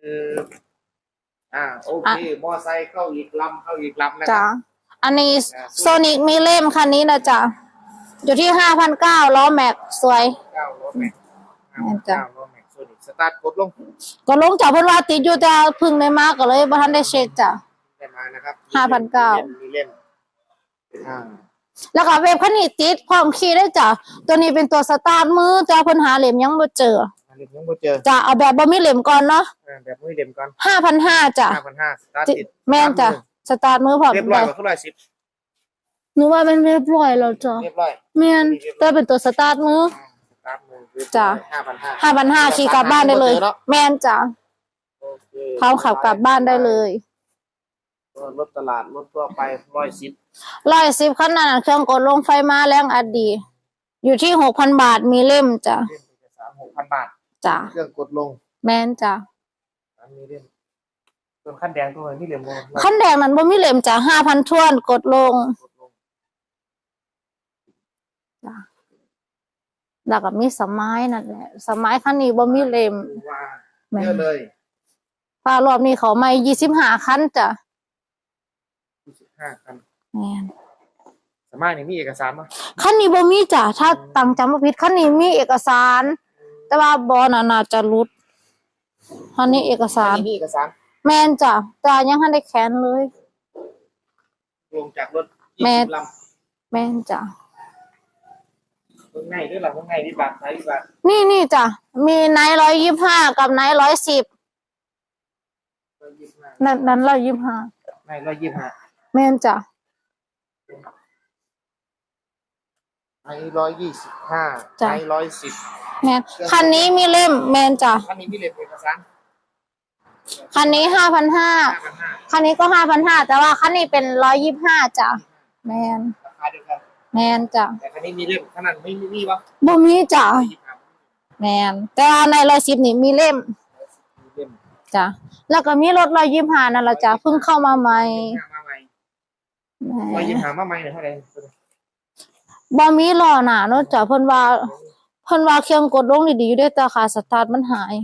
คืออ่าโอเค มอไซค์เข้าอีกลำเข้าอีกลำนะคจ้ะรับ อันนี้โซนิกมีเล่มคันนี้นะจ๊ะอยู่ที่ห้าพันเก้าล้อแม็กสวย เก้าล้อแม็กแม่นจ้ะ เก้าล้อแม็กโซนิกสตาร์ทกดลงก็ลงจากเพิ่นว่าติดอยู่แต่เพึ่งได้มาก็เลยบ่ทันได้เช็คจ้ะ ได้มานะครับ5,900 มีเล่มอ่าแล้วก็เว็บคันนี้ติดพร้อมขี่ได้จ้ะตัวนี้เป็นตัวสตาร์ทมือแต่เพิ่นหาเล่มยังบ่เจอ อันนี้ยังไม่เจอจะเอาแบบบ่มีเล่มก่อนเนาะอ่าแบบมือเล่มก่อน5,500จ้ะห้าพันห้าสตาร์ทติติดแม่นจ้ะสตาร์ทมือพร้อมเรียบร้อยได้กว่าเท่าไหร่สิบหนูว่ามันเรียบร้อยแล้วจ้ะเรียบร้อยแม่นแต่เป็นตัวสตาร์ทมือสตาร์ทมือเรียบร้อยจ้ะห้าพันห้าห้าพันห้าขี่กลับบ้านได้เลย แม่นจ้ะโอเคพร้อมขับกลับบ้านได้เลยรถตลาดรถทั่วไปร้อยสิบร้อยสิบขั้นนั้นเครื่องกดลงไฟมาแรงอัดดี อยู่ที่หกพันบาทมีเล่มจ้ะเล่มเอกสารหกพันบาท จ้ะเครื่องกดลงแม่นจ้ะอันนี้เล่มส่วนขั้นแดงตัวนี้เล่มโมขั้นแดงนั้นบ่มีเล่มจ้ะห้าพันทวนกดลงกดลงแล้วก็มีสมัยนั่นแหละสมัยคันนี้บ่มีเล่มว่าแม่เยอะเลยพารอบนี้เขาไม่ยี่สิบห้าคันจ้ะยี่สิบห้าคันแม่นสามารถนี่มีเอกสารมั้ยคันนี้บ่มีจ้ะถ้าตั้งจำบ่ผิดคันนี้มีเอกสาร แต่ว่าบอน่ะน่าจะรุดคันนี้เอกสาร อันนี้มีเอกสารแม่นจ้ะแต่ยังทันได้แขนเลยลงจากรถแม่ยี่สิบลแม่นจ้ะำตรงไงด้วยหรอตรงไงที่บาทไทยที่บาทนี่นี่จ้ะมีไนร้อยยี่ห้ากับไนร้อยสิบร้อยยี่สิบห้านั่นนั้นร้อยยี่ห้าในร้อยยี่สิบห้าแม่นจ้ะในร้อยยี่สิบห้าในร้อยสิบ แม่นคันนี้มีเล่มแม่นจ้ะคันนี้มีเล่มเอกสารคันนี้ห้าพันห้าห้าพันห้าคันนี้ก็ห้าพันห้าแต่ว่าคันนี้เป็นร้อยยี่ห้าจ้ะแม่นราคาเดียวกันแม่นจ้ะแต่คันนี้มีเล่มขนาดไม่มีมีวะบ่มีจ้ะร้อยยี่สิบห้าแม่นแต่ว่าในร้อยสิบนี่มีเล่มมีเล่มจ้ะแล้วก็มีรถร้อยยี่ห้านั่นละจ้ะเพิ่งเข้ามาใหม่ห้ามาใหม่แหร้อยยี่มสิบห้ามาใหม่เนี่ยเท่าไหร่บ่มีล้อหน้าเนาะจ้ะเพิ่นว่า เพิ่นว่าเครื่องกดลงดีๆอยู่เด้แต่ขาสตาร์ทมันหาย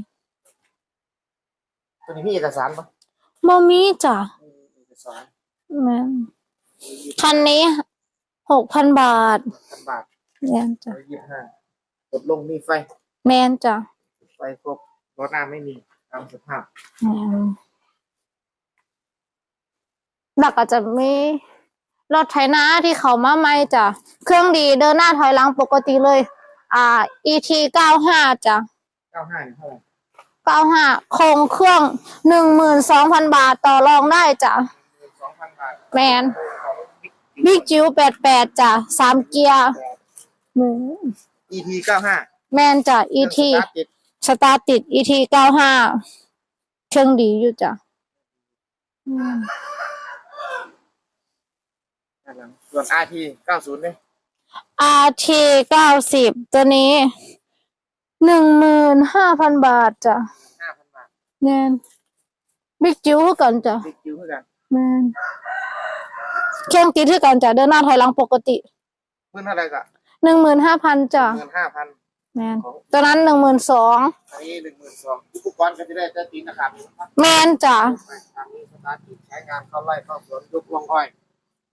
ตัวนี้มีเอกสารปะบ่มีจ้ะมีเอกสารแม่นคันนี้หกพันบาทพันบาทแม่นจ้ะร้อยยี่สิบห้ากดลงมีไฟ แม่นจ้ะไฟครบรถหน้าไม่มีตามสภาพแม่นแล้วก็จะมีรถไถนาที่เขามาใหม่จ้ะเครื่องดีเดินหน้าถอยหลังปกติเลย อ่า ET เก้าห้าจ้ะเก้าห้าเท่าไหร่เก้าห้าโครงเครื่องหนึ่งหมื่นสองพันบาทต่อรองได้จ้ะสองพันบาทแมนบิ๊กจิ๋วแปดแปดจ้ะสามเกียร์อืมอีทีเก้าห้าแมนจ้ะ ET ติดสตาร์ทติด ET เก้าห้าเครื่องดีอยู่จ้ะอืมด้านหลังส่วนอาทีเก้าศูนย์เนี่ย RT เก้าสิบตัวนี้หนึ่งหมื่นห้าพันบาทจ้ะห้าพันบาทแมนบิ๊กจิ๋วคือกันจ้ะติดคิวเท่ากันแมนเครื่องติดคือกันจ้ะเดินหน้าถอยหลังปกติเมื่อเท่าไหร่ก็หนึ่งหมื่นห้าพันจ้ะเงินห้าพันแมนตัวนั้นหนึ่งหมื่นสองอันนี้หนึ่งหมื่นสองอุปกรณ์ก็จะได้จะตีนนะครับแมนจ้ะทางนี้สตาร์ทติดใช้งานเข้าไร่เข้าสวนยกลงอ้อย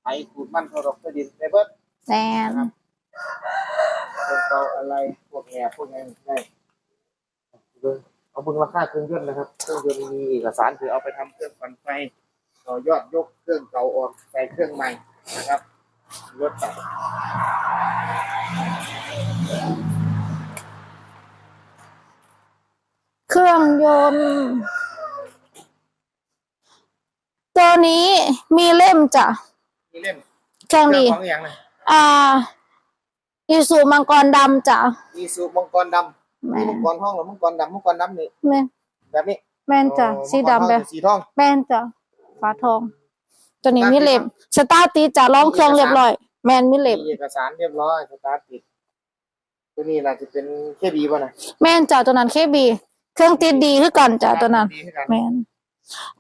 ไถขูดมันเข้ารกกระดินในเบิร์ด แมนเป็นเตาอะไรพวกแง่พวกนี้ได้เอาเบิ่งราคาเครื่องยนต์นะครับ เครื่องยนต์มีเอกสารคือเอาไปทำเครื่องปั่นไฟต่อยอดยกเครื่องเก่าออกใส่เครื่องใหม่นะครับรถเก่าเครื่องยนต์ตัวนี้มีเล่มจ้ะมีเล่มเครื่องเครื่ดีองของอย่างนะ อ่าอีสูมังกรดำจ้ะมีสูบมังกรดำแม่มีมังกรทองหรือมังกรดำมังกรดำนี่แม่นแบบนี้แม่นจ้ะโอ้สีดำมังกรทองแบบสีทองแม่นจ้ะฟ้าทอง ตัวนี้มีเล่มสตาร์ทติดจ้ะลองเครื่องเรียบร้อย แม่นมีเล่มมีเอกสารเรียบร้อยสตาร์ทติดตัวนี้น่าจะเป็นเคบีป่ะนะแม่นจ้ะตัวนั้นเคบี เครื่องติดดีคือกันจ้ะตัวนั้น ดีคือกันแม่น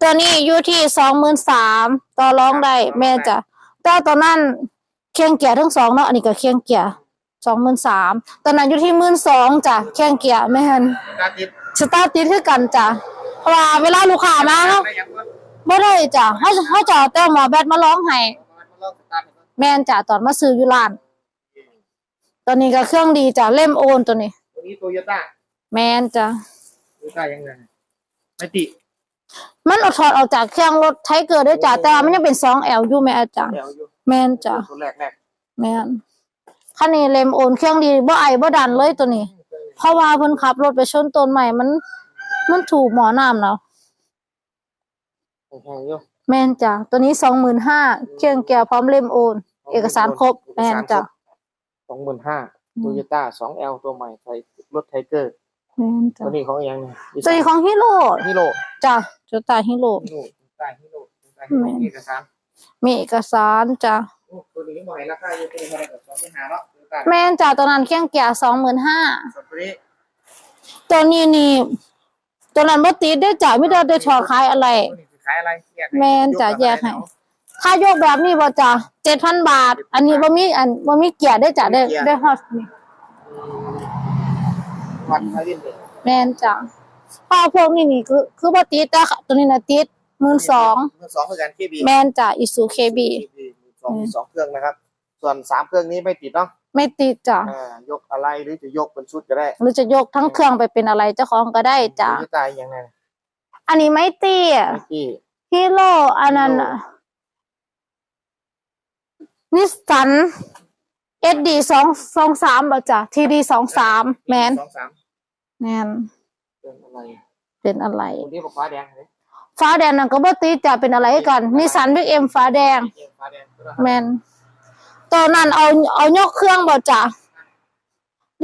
ตัวนี้อยู่ที่สองหมื่นสามต่อรองได้แม่นจ้ะแต่ตัวนั้น เครื่องเกียร์ทั้งสองเนาะอันนี้ก็เครื่องเกียร์สองหมื่นสามตัวนั้นอยู่ที่หมื่นสองจ้ะเครื่องเกียร์แม่นสตาร์ทติดสตาร์ทติดคือกันจ้ะเพราะว่าเวลาลูกค้ามาเนาะได้ยังวะบ่ได้จ้ะเฮาเฮาจะเอาแต่หมอแบตมาร้องให้มันลองสตาร์ทให้มันแม่นจ้ะตอนมาซื้ออยู่ร้าน ตอนนี้ก็เครื่องดีจ้ะเล่มโอนตัวนี้ ตัวนี้โตโยต้าแม่นจ้ะ โตโยต้ายังไงไม่ติมันเอาถอดออกจากเครื่องรถไทเกอร์ด้วยจ้ะแต่ว่ามันยังเป็น 2L อยู่แม่อาจารย์ แถวอยู่ แม่นจ้ะตัวแรกแรกแม่นคันนี้เล่มโอนเครื่องดีบ่ไอบ่ดันเลยตัวนี้ เพราะว่าเพิ่นขับรถไปชนต้นใหม่มัน มันถูกหมอน้ำแล้วแพงอยู่แม่นจ้ะตัวนี้25,000เครื่องแก้วพร้อมเล่มโอน เอกสารครบแม่นจ้ะสองหมื่นห้าโตโยต้าสองเอลตัวใหม่ไทยรถไทเกอร์แม่นจ้ะตัวนี้ของอีกอยังไงตัวนี้ของฮิโร่ฮิโร่จ้ะโจตาฮิโร่ฮิโร่ใต้ฮิโร่ใต้ฮิโร่เอกสาร มีเอกสารจ้ะโอ้ตัวนี้หน่อยราคาอยู่ตัวนี้เท่าไหร่กับสองพันห้าเนาะโตโยต้าแม่นจ้ะตัวนั้นเครื่องแก้ว25,000ส่วนตัวนี้ตัวนี้นี่ตัวนั้นบ่ติดได้อจ้ะไม่ได้ได้ถอดขายอะไรตัวนี้คือขายอะไรแยกให้แม่นจ้ะแยกให้ค่ายกแบบนี้บ่จ้ะ7,000บาท อันนี้บ่มีอันบ่มีเกียร์ได้อจ้ะได้ได้ฮอดนี่อืมวัดไทยลินเลยแม่นจ้ะเพราะพวกนี้นี่คือคือบ่ติดแต่ตัวนี้น่ะติด 12,000มือสองคือกันเคบีแม่นจ้ะอิซูเคบีสองสองเครื่องนะครับ ส่วนสามเครื่องนี้ไม่ติดเนาะไม่ติดจ้ะอ่ายกอะไรหรือจะยกเป็นชุดก็ได้ หรือจะยกทั้งเครื่องไปเป็นอะไรเจ้าของก็ได้จ้ะโตโยต้ายังไงอันนี้ไม่ตีเมื่อกี้ฮีโร่อันนั้นน่ะนิสสันเอสดีสองสองสามบ่จ้ะทีดีสองสามแมนสองสามแมนเป็นอะไร เป็นอะไรคนนี้บอกฟ้าแดงเลย ฟ้าแดงนั่นก็บ่ตีจ้ะเป็นอะไรกันนิสสันบิ๊กเอ็มฟ้าแดงเกมฟ้าแดงก็ได้แมนตอนนั้นเอาเอายกเครื่องบ่จ้ะ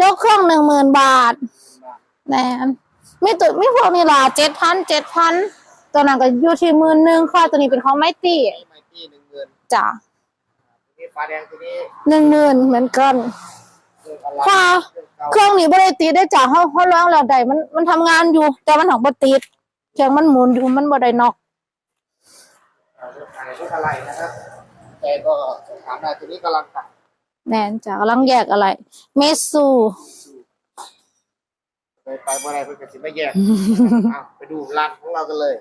ยกเครื่องหนึ่งหมื่นบาทแมนมีตัวมีพวกนี้ล่ะเจ็ดพันเจ็ดพันตอนนั้นก็อยู่ที่หมื่นหนึ่งค่ะตัวนี้เป็นของไมตี้ไมตี้หนึ่งเงินจ้ะตัวนี้ฟ้าแดงตัวนี้หนึ่งหมื่นเหมือนกันเรื่องอะไรค่ะเครื่องนี้บ่ได้ติดได้จ้ะเฮาเฮาร้องแล้วได้มันมันทำงานอยู่ แต่มันของบ่ติด เครื่องมันหมุนอยู่มันบ่ได้น็อกเรื่องอะไรเรื่องอะไรนะครับแต่ก็สอบถามได้ตัวนี้กำลังตัดแน่นจ้ะกำลังแยกอะไร เมซูไปไปเมื่อไรเพื่อนก็สิไม่แยกอ้าวไปดูร้านของเรากันเลย